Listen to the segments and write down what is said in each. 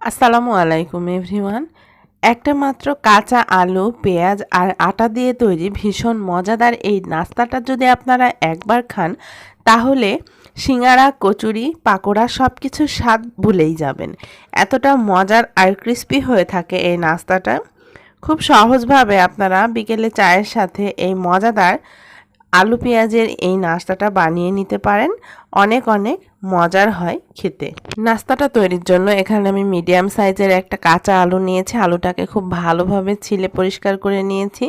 আসসালামু আলাইকুম, এভরিওয়ান। একটা মাত্র কাঁচা আলু, পেঁয়াজ আর আটা দিয়ে তৈরি ভীষণ মজাদার এই নাস্তাটা যদি আপনারা একবার খান, তাহলে সিঙ্গারা কচুরি, পাকোড়া সব কিছু স্বাদ ভুলেই যাবেন। এতটা মজার আর ক্রিস্পি হয়ে থাকে এই নাস্তাটা। খুব সহজভাবে আপনারা বিকেলে চায়ের সাথে এই মজাদার আলু পেঁয়াজের এই নাস্তাটা বানিয়ে নিতে পারেন। অনেক অনেক মজার হয় খেতে। নাস্তাটা তৈরির জন্য এখানে আমি মিডিয়াম সাইজের একটা কাঁচা আলু নিয়েছি। আলুটাকে খুব ভালোভাবে ছিলে পরিষ্কার করে নিয়েছি।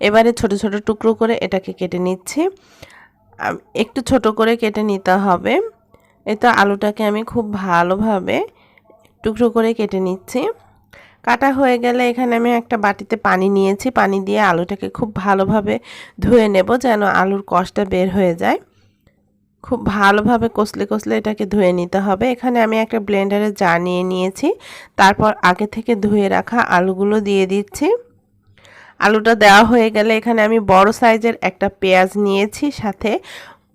এবারে ছোট ছোট টুকরো করে এটাকে কেটে নিচ্ছি। একটু ছোট করে কেটে নিতে হবে। এতো আলুটাকে আমি খুব ভালোভাবে টুকরো করে কেটে নিচ্ছি। কাটা হয়ে গেলে এখানে আমি একটা বাটিতে পানি নিয়েছি। পানি দিয়ে আলুটাকে খুব ভালোভাবে ধুয়ে নেব যেন আলুর কষটা বের হয়ে যায়। খুব ভালোভাবে কষলে কষলে এটাকে ধুয়ে নিতে হবে। এখানে আমি একটা ব্লেন্ডারে জা নিয়ে নিয়েছি। তারপর আগে থেকে ধুয়ে রাখা আলুগুলো দিয়ে দিচ্ছি। আলুটা দেওয়া হয়ে গেলে এখানে আমি বড় সাইজের একটা পেঁয়াজ নিয়েছি। সাথে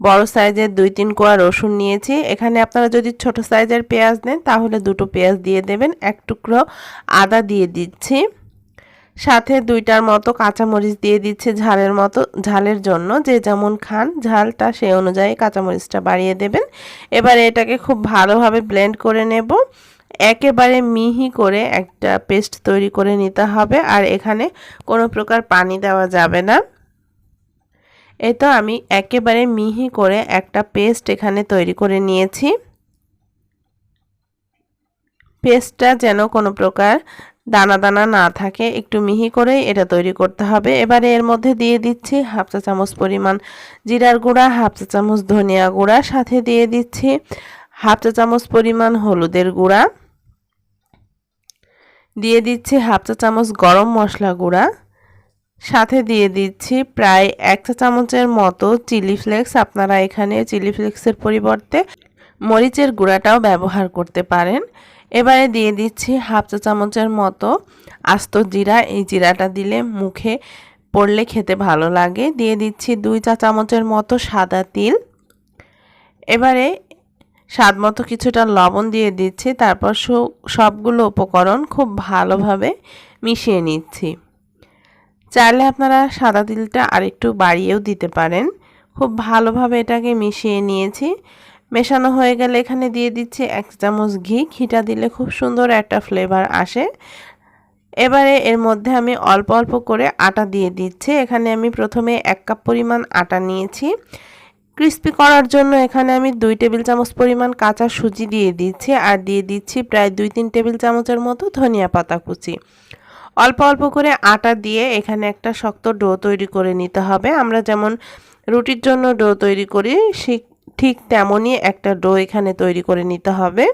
বড় সাইজের দুই তিন কোয়া রসুন নিয়েছি। এখানে আপনারা যদি ছোট সাইজের পেঁয়াজ নেন, তাহলে দুটো পেঁয়াজ দিয়ে দেবেন, এক টুকরো আদা দিয়ে দিচ্ছি। সাথে দুইটার মতো কাঁচামরিচ দিয়ে দিচ্ছে ঝালের মতো, ঝালের জন্য। যে যেমন খান ঝালটা সেই অনুযায়ী কাঁচামরিচটা বাড়িয়ে দেবেন। এবারে এটাকে খুব ভালোভাবে ব্লেন্ড করে নেব। একেবারে মিহি করে একটা পেস্ট তৈরি করে নিতে হবে, আর এখানে কোনো প্রকার পানি দেওয়া যাবে না। এই তো আমি একেবারে মিহি করে একটা পেস্ট এখানে তৈরি করে নিয়েছি। পেস্টটা যেন কোনো প্রকার দানা দানা না থাকে, একটু মিহি করে এটা তৈরি করতে হবে। এবারে এর মধ্যে দিয়ে দিচ্ছি হাফ চা চামচ পরিমাণ জিরার গুঁড়া, হাফ চা চামচ ধনিয়া গুঁড়া, সাথে দিয়ে দিচ্ছি হাফ চা চামচ পরিমাণ হলুদের গুঁড়া। দিয়ে দিচ্ছি হাফ চা চামচ গরম মশলা গুঁড়া। সাথে দিয়ে দিচ্ছি প্রায় এক চা চামচের মতো চিলি ফ্লেক্স। আপনারা এখানে চিলি ফ্লেক্সের পরিবর্তে মরিচের গুঁড়াটাও ব্যবহার করতে পারেন। এবারে দিয়ে দিচ্ছি হাফ চা চামচের মতো আস্ত জিরা। এই জিরাটা দিলে মুখে পড়লে খেতে ভালো লাগে। দিয়ে দিচ্ছি দুই চা চামচের মতো সাদা তিল। এবারে স্বাদ মতো কিছুটা লবণ দিয়ে দিচ্ছি। তারপর সবগুলো উপকরণ খুব ভালোভাবে মিশিয়ে নিচ্ছি। চাইলে আপনারা সাদা তিলটা আরেকটু বাড়িয়েও দিতে পারেন। খুব ভালোভাবে এটাকে মিশিয়ে নিয়েছি। মেশানো হয়ে গেলে এখানে দিয়ে দিচ্ছি এক চামচ ঘি। ঘিটা দিলে খুব সুন্দর একটা ফ্লেভার আসে। এবারে এর মধ্যে আমি অল্প অল্প করে আটা দিয়ে দিচ্ছি। এখানে আমি প্রথমে এক কাপ পরিমাণ আটা নিয়েছি। ক্রিস্পি করার জন্য এখানে আমি দুই টেবিল চামচ পরিমাণ কাঁচা সুজি দিয়ে দিচ্ছি। আর দিয়ে দিচ্ছি প্রায় দুই তিন টেবিল চামচের মতো ধনিয়া পাতা কুচি। অল্প অল্প করে আটা দিয়ে এখানে একটা শক্ত ডো তৈরি করে নিতে হবে। আমরা যেমন রুটির জন্য ডো তৈরি করি ঠিক তেমনই একটা ডো এখানে তৈরি করে নিতে হবে।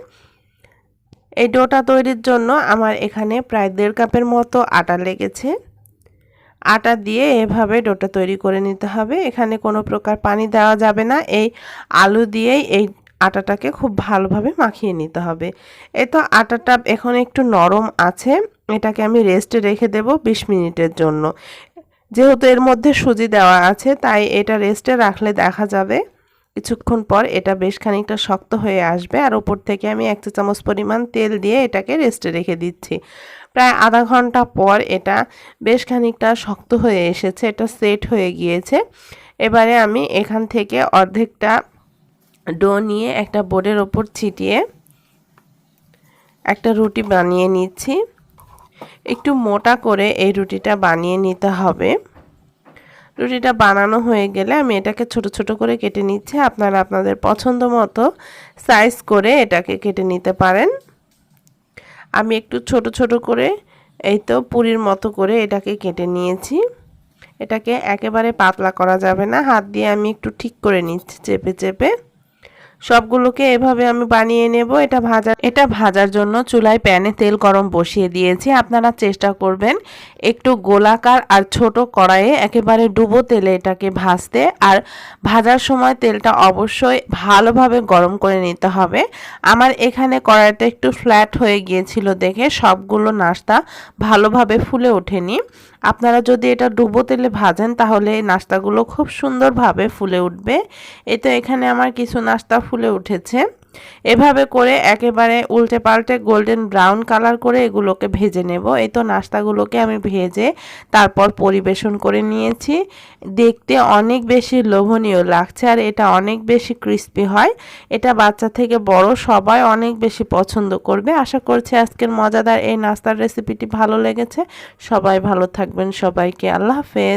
এই ডোটা তৈরির জন্য আমার এখানে প্রায় দেড় কাপের মতো আটা লেগেছে। আটা দিয়ে এভাবে ডোটা তৈরি করে নিতে হবে। এখানে কোনো প্রকার পানি দেওয়া যাবে না। এই আলু দিয়েই এই আটাটাকে খুব ভালোভাবে মাখিয়ে নিতে হবে। এ তো আটাটা এখন একটু নরম আছে। এটাকে আমি রেস্টে রেখে দেব বিশ মিনিটের জন্য। যেহেতু এর মধ্যে সুজি দেওয়া আছে, তাই এটা রেস্টে রাখলে দেখা যাবে কিছুক্ষণ পর এটা বেশ খানিকটা শক্ত হয়ে আসবে আর ওপর থেকে আমি এক চা চামচ পরিমাণ তেল দিয়ে এটাকে রেস্টে রেখে দিচ্ছি। প্রায় আধা ঘণ্টা পর এটা বেশ খানিকটা শক্ত হয়ে এসেছে, এটা সেট হয়ে গিয়েছে। এবারে আমি এখান থেকে অর্ধেকটা ডো নিয়ে একটা বোর্ডের ওপর ছিটিয়ে একটা রুটি বানিয়ে নিচ্ছি। একটু মোটা করে এই রুটিটা বানিয়ে নিতে হবে। রুটিটা বানানো হয়ে গেলে আমি এটাকে ছোট ছোট করে কেটে নিচ্ছি। আপনারা আপনাদের পছন্দ মতো সাইজ করে এটাকে কেটে নিতে পারেন। আমি একটু ছোট ছোট করে এই তো পুরীর মতো করে এটাকে কেটে নিয়েছি। এটাকে একেবারে পাতলা করা যাবে না। হাত দিয়ে আমি একটু ঠিক করে নিচ্ছি চেপে চেপে। সবগুলোকে এভাবে আমি বানিয়ে নেব। এটা ভাজা, এটা ভাজার জন্য চুলায় প্যানে তেল গরম বসিয়ে দিয়েছি। আপনারা চেষ্টা করবেন একটু গোলাকার আর ছোট কড়াইয়ে একেবারে ডুবো তেলে এটাকে ভাজতে। আর ভাজার সময় তেলটা অবশ্যই ভালোভাবে গরম করে নিতে হবে। আমার এখানে কড়াইটা একটু ফ্ল্যাট হয়ে গিয়েছিল দেখে সবগুলো নাস্তা ভালোভাবে ফুলে ওঠেনি। আপনারা যদি এটা ডুবো তেলে ভাজেন তাহলে নাস্তাগুলো খুব সুন্দরভাবে ফুলে উঠবে। এতে এখানে আমার কিছু নাস্তা ফুলে উঠেছে। এভাবে করে একেবারে উল্টে পাল্টে গোল্ডেন ব্রাউন কালার করে এগুলোকে ভেজে নেব। এই তো নাস্তাগুলোকে আমি ভেজে তারপর পরিবেশন করে নিয়েছি। দেখতে অনেক বেশি লোভনীয় লাগছে আর এটা অনেক বেশি ক্রিস্পি হয়। এটা বাচ্চা থেকে বড় সবাই অনেক বেশি পছন্দ করবে। আশা করছি আজকের মজাদার এই নাস্তার রেসিপিটি ভালো লেগেছে। সবাই ভালো থাকবেন সবাইকে। আল্লাহ হাফেজ।